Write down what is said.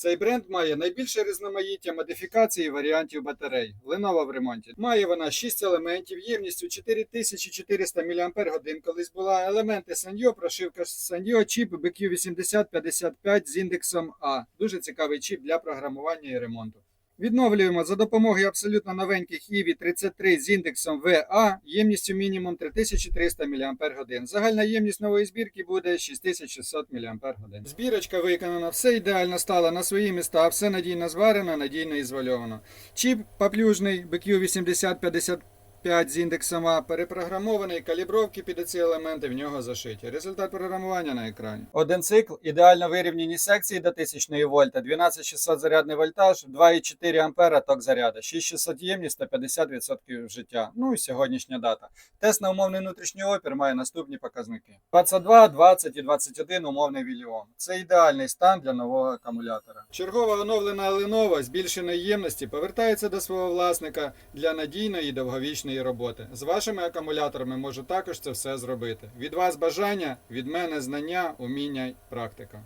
Цей бренд має найбільше різноманіття модифікацій і варіантів батарей. Lenovo в ремонті. Має вона 6 елементів, ємністю 4400 мАч колись була. Елементи Sanyo, прошивка Sanyo, чіп BQ8055 з індексом А. Дуже цікавий чіп для програмування і ремонту. Відновлюємо за допомогою абсолютно новеньких EV 33 з індексом VA ємністю мінімум 3300 мАч. Загальна ємність нової збірки буде 6600 мАч. Збірочка виконана, все ідеально стало на свої міста, все надійно зварено, надійно ізольовано. Чіп поплюжний BQ8055 з індексом А перепрограмований, калібровки під ці елементи в нього зашиті. Результат програмування на екрані. Один цикл, ідеально вирівняні секції до 1000 вольта, 12600 зарядний вольтаж, 2,4 ампера ток заряду, 6600 ємність та 50% життя. Ну і сьогоднішня дата. Тест на умовний внутрішній опір має наступні показники: 22, 20 і 21 умовний віліом. Це ідеальний стан для нового акумулятора. Чергова оновлена Lenovo збільшеної ємності повертається до свого власника для надійної і довговічної роботи. З вашими акумуляторами можу також це все зробити. Від вас бажання, від мене знання, уміння, й практика.